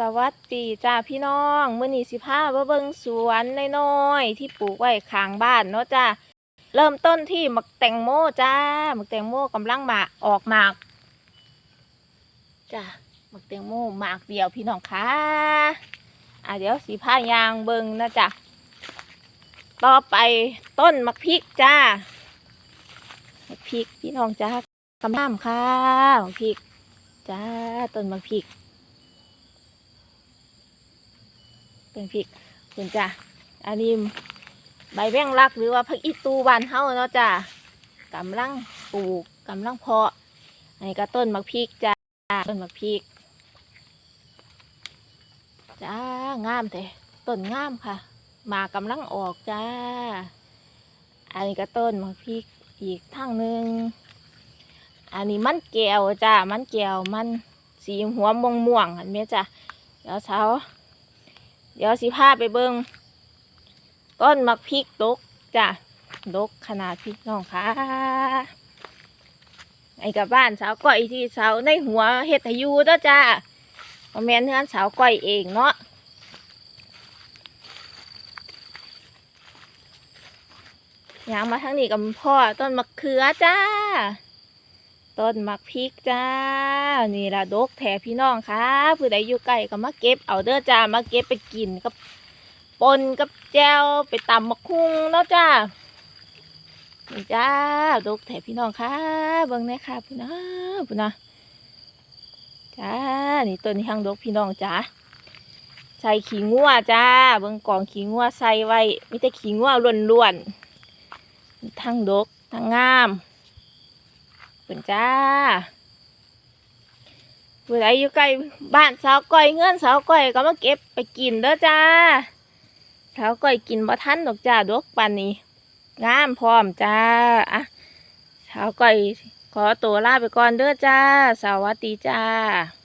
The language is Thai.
สวัสดีจ้าพี่น้องมื้อนี้สิพามาเบิ่งสวนน้อยๆที่ปลูกไว้ข้างบ้านเนาะจ้าเริ่มต้นที่หมักแตงโมจ้าหมักแตงโมกำลังหมากออกหมากจ้าหมักแตงโมหมากเดียวพี่น้องค่ะอะเดี๋ยวสีผ้ายางเบิ่งนะจ้ะต่อไปต้นหมักพริกจ้าหมักพริกพี่น้องจ้ากำลังค่ะหมักพริกจ้าต้นหมักพริก เป็นพริกคุณจ้ะอันนี้ใบแมงลักหรือว่าผักอีตูบานเฮาเนาะจ้ะกำลังปลูกกำลังเพาะอันนี้ก็ต้นมะพริกจ้าต้นมะพริกจ้างามแต่ต้นงามค่ะ มากำลังออกจ้า อันนี้ก็ต้นมะพริกอีกทางหนึ่งอันนี้มันแก้วจ้ามันแก้วมันสีหัวม่วงม่วงเห็นไหมจ้ะเดี๋ยวเช้า เดี๋ยวสิพาไปเบิงต้นมักพริกดกจ้ะดกขนาดพี่น้องค่ะไอ้กับบ้านสาวก้อยที่สาวในหัวเฮ็ดให้อยู่เด้อจ้าบ่แม่นเฮือนสาวก้อยเองเนาะยางมาทางนี้กับพ่อต้นมะเขือจ้า ต้นมักพริกจ้า นี่ละดกแถพี่น้องค่ะผู้ใดอยู่ใกล้ก็มาเก็บเอาเด้อจ้ามาเก็บไปกินกับปนกับแจวไปตำมะคุงเนาะจ้านี่จ้าดกแถพี่น้องค่ะเบิ่งแน่ค่ะพี่น้องพี่น้องจ้านี่ต้นนี้างดกพี่น้องจ้าใส่ขี้งัวจ้าเบิ่งกล่องขี้งัวใส่ไว้มีแต่ขี้งัวล้วนๆทั้งดกทั้งงาม ป็นจ้าผู้ใดอยู่ใกล้บ้านสาวก้อยเงื่อนสาวก้อยก็มาเก็บไปกินเด้อจ้าสาวก้อยกินบ่ทันดอกจ้าดอกปันนี้งามพร้อมจ้าอะสาวก้อยขอตัวลาไปก่อนเด้อจ้า สวัสดีจ้า